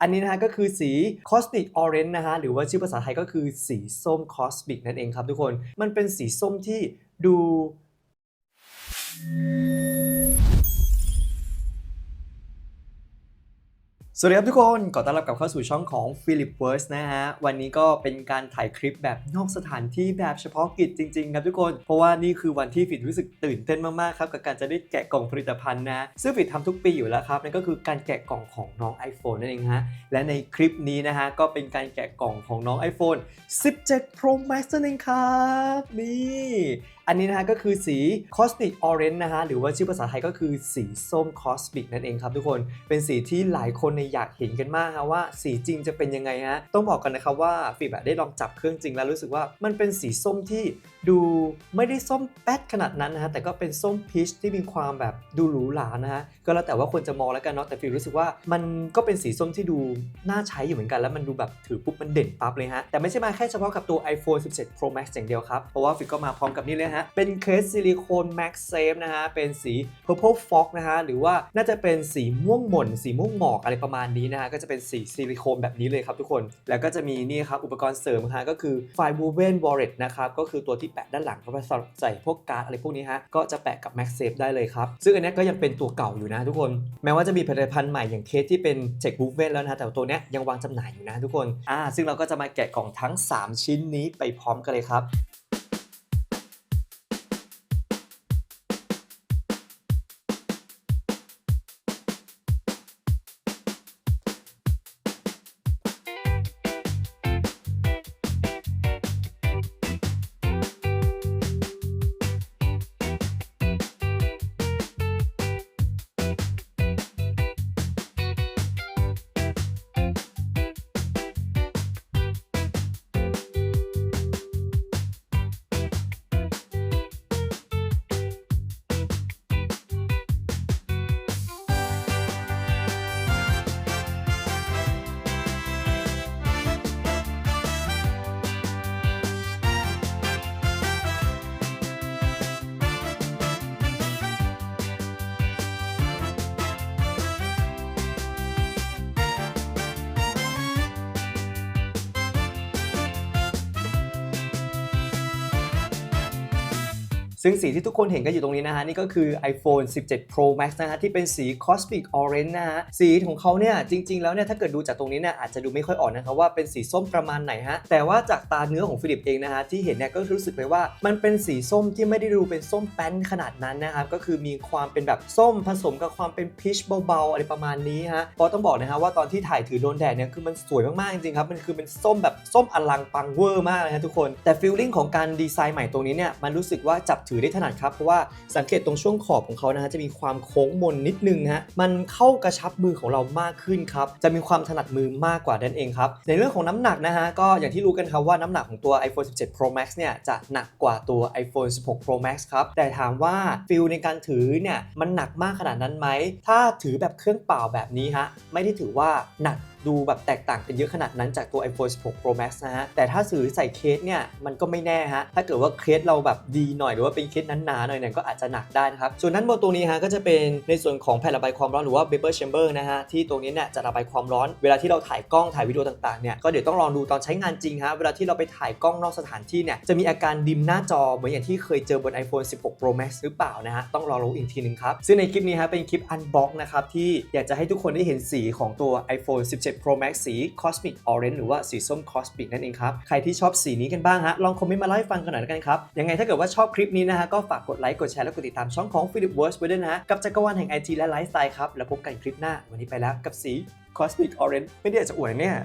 อันนี้นะฮะก็คือสี Cosmic Orange นะฮะหรือว่าชื่อภาษาไทยก็คือสีส้ม Cosmic นั่นเองครับทุกคน มันเป็นสีส้มที่ดู สวัสดีครับทุกคน ขอต้อนรับกลับเข้าสู่ช่องของ Philip w o r s นะฮะ วันนี้ก็เป็นการถ่ายคลิปแบบนอกสถานที่แบบเฉพาะกิจจริงๆ ครับทุกคน เพราะว่านี่คือวันที่ฟิดรู้สึกตื่นเต้นมากๆ ครับ กับการจะได้แกะกล่องผลิตภัณฑ์นะ ซึ่งฟิดทำทุกปีอยู่แล้วครับ นั่นก็คือการแกะกล่องของน้อง iPhone นั่นเองฮะ และในคลิปนี้นะฮะ ก็เป็นการแกะกล่องของน้อง iPhone 17 Pro Max นั่นเองครับ นี่ อันนี้นะฮะก็คือสี Cosmic Orange นะฮะหรือว่าชื่อภาษาไทยก็คือสีส้ม Cosmic นั่นเองครับทุกคนเป็นสีที่หลายคนเนี่ยอยากเห็นกันมากฮะว่าสีจริงจะเป็นยังไงฮะต้องบอกกันนะครับว่าฟีแบบได้ลองจับเครื่องจริงแล้วรู้สึกว่ามันเป็นสีส้มที่ดูไม่ได้ส้มแป๊ดขนาดนั้นนะฮะแต่ก็เป็นส้มพีชที่มีความแบบดูหรูหรานะฮะก็แล้วแต่ว่าคนจะมองแล้วกันเนาะแต่ฟีรู้สึกว่ามันก็เป็นสีส้มที่ดูน่าใช้อยู่เหมือนกันแล้วมันดูแบบถือปุ๊บมันเด่นปั๊บเลยฮะแต่ไม่ใช่มาแค่เฉพาะกับตัว iPhone 17 Pro Max อย่างเดียวครับเพราะว่าฟิกก็มาพร้อมกับนี่เลยฮะเป็นเคสซิลิโคน Max Safe นะฮะ เป็นสี Purple Fog นะฮะ หรือว่าน่าจะเป็นสีม่วงหม่น สีม่วงหมอกอะไรประมาณนี้นะฮะ ก็จะเป็นสีซิลิโคนแบบนี้เลยครับทุกคน แล้วก็จะมีนี่ครับ อุปกรณ์เสริมฮะ ก็คือ File Woven Wallet นะครับ ก็คือตัวที่แปะด้านหลังเขาไปสำหรับใส่พวกการ์ดอะไรพวกนี้ฮะ ก็จะแปะกับ Max Safe ได้เลยครับ ซึ่งอันนี้ก็ยังเป็นตัวเก่าอยู่นะทุกคน แม้ว่าจะมีผลิตภัณฑ์ใหม่อย่างเคสที่เป็น Check Woven แล้วนะแต่ตัวเนี้ยยังวางจำหน่ายอยู่นะทุกคน อ่า ซึ่งเราก็จะมาแกะกล่องทั้ง 3 ชิ้นนี้ไปพร้อมกันเลยครับ ซึ่งสีที่ทุกคนเห็นกันอยู่ตรงนี้นะฮะนี่ก็คือ iPhone 17 Pro Max นะฮะที่เป็นสี Cosmic Orange นะฮะสีของเขาเนี่ยจริง ๆ แล้วเนี่ยถ้าเกิดดูจากตรงนี้เนี่ยอาจจะดูไม่ค่อยออกนะครับว่าเป็นสีส้มประมาณไหนฮะแต่ว่าจากตาเนื้อของฟิลิปเองนะฮะที่เห็นเนี่ยก็รู้สึกเลยว่ามันเป็นสีส้มที่ไม่ได้ดูเป็นส้มแป้นขนาดนั้นนะครับก็คือมีความเป็นแบบส้มผสมกับความเป็นพีชเบาๆอะไรประมาณนี้ฮะเพราะต้องบอกนะฮะว่าตอนที่ถ่ายถือโดนแดดเนี่ยคือมันสวยมากๆจริงๆครับมันคือเป็นส้มแบบส้มอลังปังเวอร์มากเลยฮะทุกคนแต่ฟีลลิ่งของการดีไซน์ใหม่ตรงนี้เนี่ยมันรู้สึกว่าจับถือได้ถนัดครับ เพราะว่าสังเกตตรงช่วงขอบของเขานะฮะจะมีความโค้งมนนิดนึงฮะมันเข้ากระชับมือของเรามากขึ้นครับจะมีความถนัดมือมากกว่านั่นเองครับในเรื่องของน้ำหนักนะฮะก็อย่างที่รู้กันครับว่าน้ำหนักของตัว iPhone 17 Pro Max เนี่ยจะหนักกว่าตัว iPhone 16 Pro Max ครับแต่ถามว่าฟิลในการถือเนี่ยมันหนักมากขนาดนั้นไหมถ้าถือแบบเครื่องเปล่าแบบนี้ฮะไม่ได้ถือว่าหนัก ดูแบบแตกต่างกันเยอะขนาดนั้นจากตัว iPhone 16 Pro Max นะฮะ แต่ถ้าซื้อใส่เคสเนี่ย มันก็ไม่แน่ฮะ ถ้าเกิดว่าเคสเราแบบดีหน่อยหรือว่าเป็นเคสหนาๆหน่อยเนี่ยก็อาจจะหนักได้นะครับ ส่วนด้นบนตรงนี้ฮะก็จะเป็นในส่วนของแผ่นระบายความร้อนหรือว่า vapor chamber นะฮะที่ตรงนี้เนี่ยจะระบายความร้อนเวลาที่เราถ่ายกล้องถ่ายวิดีโอต่างๆเนี่ยก็เดี๋ยวต้องลองดูตอนใช้งานจริงฮะเวลาที่เราไปถ่ายกล้องนอกสถานที่เนี่ยจะมีอาการดิมหน้าจอเหมือนอย่างที่เคยเจอบน iPhone 16 Pro Max หรือเปล่านะฮะต้องรอรู้อีกทีหนึงครับซึ่งในคลิปนี้ฮะเป็นคลิป unbox นะครับที่อยากจะให้ทุกคนได้เห็นสีของตัว iPhone 17 Pro Max สี Cosmic Orange หรือว่าสีส้ม Cosmic นั่นเองครับ ใครที่ชอบสีนี้กันบ้างฮะ ลองคอมเมนต์มาเล่าให้ฟังกันหน่อยกันครับ ยังไงถ้าเกิดว่าชอบคลิปนี้นะฮะ ก็ฝากกดไลค์กดแชร์และกดติดตามช่องของ Philip w o r s ไว้ด้วยนะ กับจักรวาลแห่ง IT และไลฟ์สไตล์ครับ แล้วพบกันคลิปหน้าวันนี้ไปแล้วกับสี Cosmic Orange ไม่ได้อยากจะอวยเนี่ย